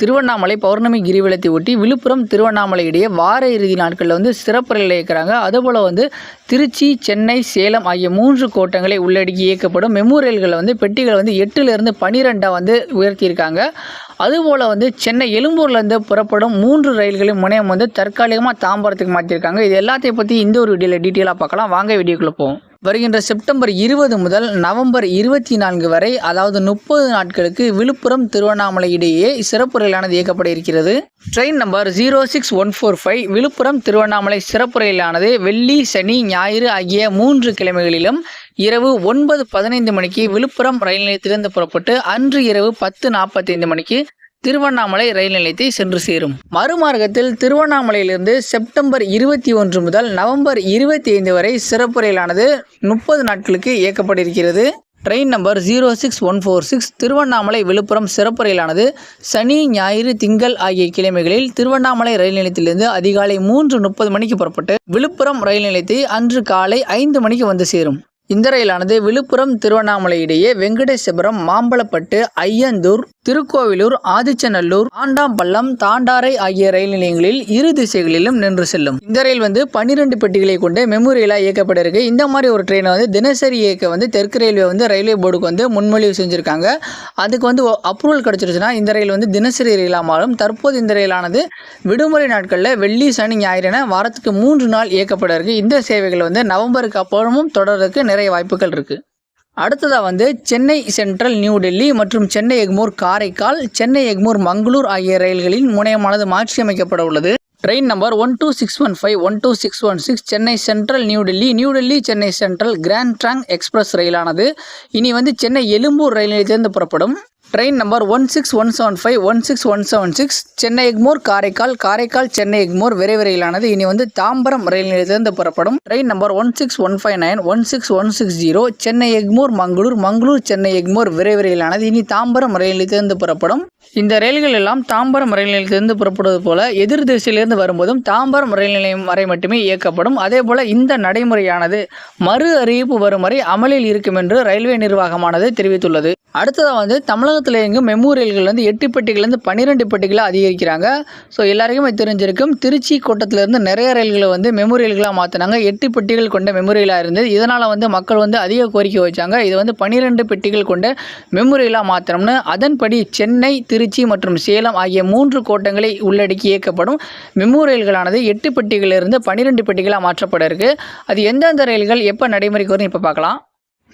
திருவண்ணாமலை பௌர்ணமி கிரிவலத்தை ஒட்டி விழுப்புரம் திருவண்ணாமலை இடையே வார இறுதி நாட்களில் வந்து சிறப்பு ரயில் இயக்கிறாங்க. அதுபோல் வந்து திருச்சி சென்னை சேலம் ஆகிய மூன்று கோட்டங்களை உள்ளடக்கி இயக்கப்படும் மெமு வந்து பெட்டிகளை வந்து எட்டுலேருந்து பனிரெண்டாக வந்து உயர்த்தியிருக்காங்க. அதுபோல் வந்து சென்னை எழும்பூர்லேருந்து புறப்படும் மூன்று ரயில்களின் முனையம் வந்து தற்காலிகமாக தாம்பரத்துக்கு மாற்றிருக்காங்க இது எல்லாத்தையும் பற்றி இந்த ஒரு வீடியோவில் டீட்டெயிலாக பார்க்கலாம். வாங்க வீடியோக்குள்ளே போவோம். வருகின்ற செப்டம்பர் இருபது முதல் நவம்பர் இருபத்தி நான்கு வரை அதாவது முப்பது நாட்களுக்கு விழுப்புரம் திருவண்ணாமலை இடையே சிறப்பு ரயிலானது இயக்கப்பட இருக்கிறது train number zero six one four five Villupuram Tiruvannamalai சிறப்பு ரயிலானது வெள்ளி சனி ஞாயிறு ஆகிய மூன்று கிழமைகளிலும் இரவு ஒன்பது பதினைந்து மணிக்கு விழுப்புரம் ரயில் நிலையத்திலிருந்து புறப்பட்டு அன்று இரவு பத்து நாற்பத்தைந்து மணிக்கு திருவண்ணாமலை ரயில் நிலையத்தை சென்று சேரும். மறுமார்க்கத்தில் திருவண்ணாமலையிலிருந்து செப்டம்பர் இருபத்தி ஒன்று முதல் நவம்பர் இருபத்தி ஐந்து வரை சிறப்பு ரயிலானது முப்பது நாட்களுக்கு இயக்கப்பட்டிருக்கிறது. Train number zero six one four six Tiruvannamalai Villupuram சிறப்பு ரயிலானது சனி ஞாயிறு திங்கள் ஆகிய கிழமைகளில் திருவண்ணாமலை ரயில் நிலையத்திலிருந்து அதிகாலை மூன்று முப்பது மணிக்கு புறப்பட்டு விழுப்புரம் ரயில் நிலையத்தை அன்று காலை ஐந்து மணிக்கு வந்து சேரும். இந்த ரயிலானது விழுப்புரம் திருவண்ணாமலை இடையே வெங்கடேசபுரம் மாம்பலப்பட்டு ஐயந்தூர் திருக்கோவிலூர் ஆதிச்சநல்லூர் ஆண்டாம்பள்ளம் தாண்டாரை ஆகிய ரயில் நிலையங்களில் இரு திசைகளிலும் நின்று செல்லும். இந்த ரயில் வந்து பன்னிரெண்டு பெட்டிகளை கொண்டு மெமோரியலாக இயக்கப்பட இருக்கு இந்த மாதிரி ஒரு ட்ரெயினை வந்து தினசரி இயக்க வந்து தெற்கு ரயில்வே வந்து ரயில்வே போர்டுக்கு வந்து முன்மொழிவு செஞ்சுருக்காங்க. அதுக்கு வந்து அப்ரூவல் கிடச்சிருச்சுன்னா இந்த ரயில் வந்து தினசரி ரயிலாக மாறும். தற்போது இந்த ரயிலானது விடுமுறை நாட்களில் வெள்ளி சனி ஞாயிறு என வாரத்துக்கு மூன்று நாள் இயக்கப்பட இருக்கு. இந்த சேவைகள் வந்து நவம்பருக்கு அப்புறமும் தொடர்றதுக்கு நிறைய வாய்ப்புகள் இருக்குது அடுத்ததாக வந்து சென்னை சென்ட்ரல் நியூ டெல்லி மற்றும் சென்னை எக்மூர் காரைக்கால் சென்னை எக்மூர் மங்களூர் ஆகிய ரயில்களின் முனையமானது மாற்றியமைக்கப்பட உள்ளது. Train number one two six one five one two six one six Chennai central new Delhi new Delhi Chennai central grand trunk express ரயிலானது. இனி வந்து சென்னை எழும்பூர் ரயில் நிலையத்திலிருந்து புறப்படும். Train number one six one seven five one six one seven six Chennai Egmore Karaikal Karaikal Chennai Egmore விரைவிரையிலானது. இனி வந்து தாம்பரம் ரயில் நிலையத்திலிருந்து புறப்படும். Train number one six one five nine one six one six zero Chennai Egmore Mangalore Mangalore Chennai Egmore விரைவிரையிலானது. இனி தாம்பரம் ரயில் நிலையத்திலிருந்து புறப்படும். இந்த ரயில்கள் எல்லாம் தாம்பரம் ரயில் நிலையத்திலிருந்து புறப்படுவது போல எதிர் திசையிலிருந்து வரும்போதும் தாம்பரம் ரயில் நிலையம் வரை மட்டுமே இயக்கப்படும். அதே போல இந்த நடைமுறையானது மறு அறிவிப்பு வரும் வரை அமலில் இருக்கும் என்று ரயில்வே நிர்வாகமானது தெரிவித்துள்ளது. அடுத்ததாக வந்து தமிழக எங்கும் மெமு வந்து எட்டு பெட்டிகள்லேருந்து பன்னிரெண்டு பெட்டிகளாக அதிகரிக்கிறாங்க. ஸோ எல்லாருக்குமே தெரிஞ்சிருக்கும். திருச்சி கோட்டத்திலேருந்து நிறைய ரயில்களை வந்து மெமோரியல்களாக மாற்றினாங்க எட்டு பெட்டிகள் கொண்ட மெமோரியலாக இருந்தது. இதனால் வந்து மக்கள் வந்து அதிக கோரிக்கை வச்சாங்க. இது வந்து பன்னிரெண்டு பெட்டிகள் கொண்ட மெமோரியலாக மாற்றணும்னு அதன்படி சென்னை திருச்சி மற்றும் சேலம் ஆகிய மூன்று கோட்டங்களை உள்ளடக்கி இயக்கப்படும் மெமோரியல்களானது எட்டு பெட்டிகளிலிருந்து பன்னிரெண்டு பெட்டிகளாக மாற்றப்பட இருக்குது அது எந்தெந்த ரயில்கள் எப்போ நடைமுறைக்கு வரும் இப்போ பார்க்கலாம்.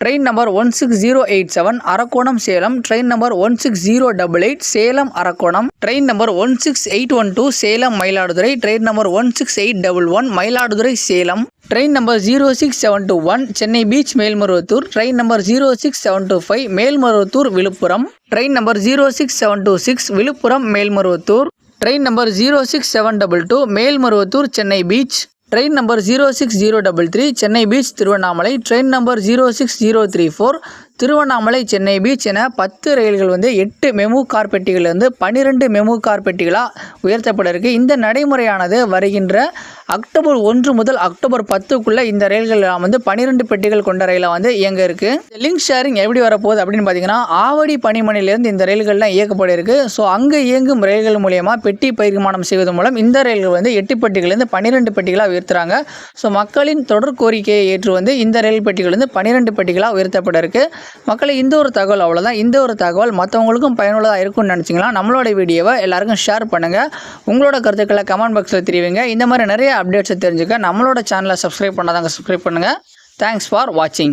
Train number one six zero eight seven Arakkonam Salem train number one six zero double eight Salem Arakkonam train number one six eight one two Salem Mayiladuthurai train number one six eight double one Mayiladuthurai Salem train number zero six seven two one Chennai beach Melmaruvathur train number zero six seven two five Melmaruvathur Villupuram train number zero six seven two six Villupuram Melmaruvathur train number zero six seven double two Melmaruvathur Chennai beach train number zero six zero double three Chennai beach Tiruvannamalai train number zero six zero three four Tiruvannamalai Chennai beach என பத்து ரயில்கள் வந்து எட்டு MEMU car பெட்டிகளிலிருந்து பன்னிரெண்டு MEMU car பெட்டிகளாக உயர்த்தப்பட இருக்கு இந்த நடைமுறையானது வருகின்ற அக்டோபர் ஒன்று முதல் அக்டோபர் பத்துக்குள்ளே இந்த ரயில்கள் வந்து பன்னிரெண்டு பெட்டிகள் கொண்ட ரயிலாக வந்து இயங்க இருக்கு. லிங்க் ஷேரிங் எப்படி வரப்போகுது அப்படின்னு பார்த்தீங்கன்னா ஆவடி பனிமணிலேருந்து இந்த ரயில்கள்லாம் இயக்கப்பட இருக்கு ஸோ அங்கே இயங்கும் ரயில்கள் மூலியமாக பெட்டி பரிமாணம் செய்வதன் மூலம் இந்த ரயில்கள் வந்து எட்டு பெட்டிகளிலிருந்து பன்னிரெண்டு பெட்டிகளாக உயர்த்துறாங்க. ஸோ மக்களின் தொடர் கோரிக்கையை ஏற்று வந்து இந்த ரயில் பெட்டிகள் வந்து பன்னிரெண்டு பெட்டிகளாக உயர்த்தப்பட இருக்குது மக்களை இந்த ஒரு தகவல் அவ்வளோதான் இந்த ஒரு தகவல் மற்றவங்களுக்கும் பயனுள்ளதாக இருக்கும்னு நினச்சிங்களா? நம்மளோட வீடியோவை எல்லாருக்கும் ஷேர் பண்ணுங்கள் உங்களோட கருத்துக்களை கமெண்ட் பாக்ஸில் தெரிவிங்க. இந்த மாதிரி நிறைய அப்டேட்ஸை தெரிஞ்சுக்க நம்மளோட சேனலை சப்ஸ்கிரைப் பண்ணாதாங்க சப்ஸ்கிரைப் பண்ணுங்கள் தேங்க்ஸ் ஃபார் வாட்சிங்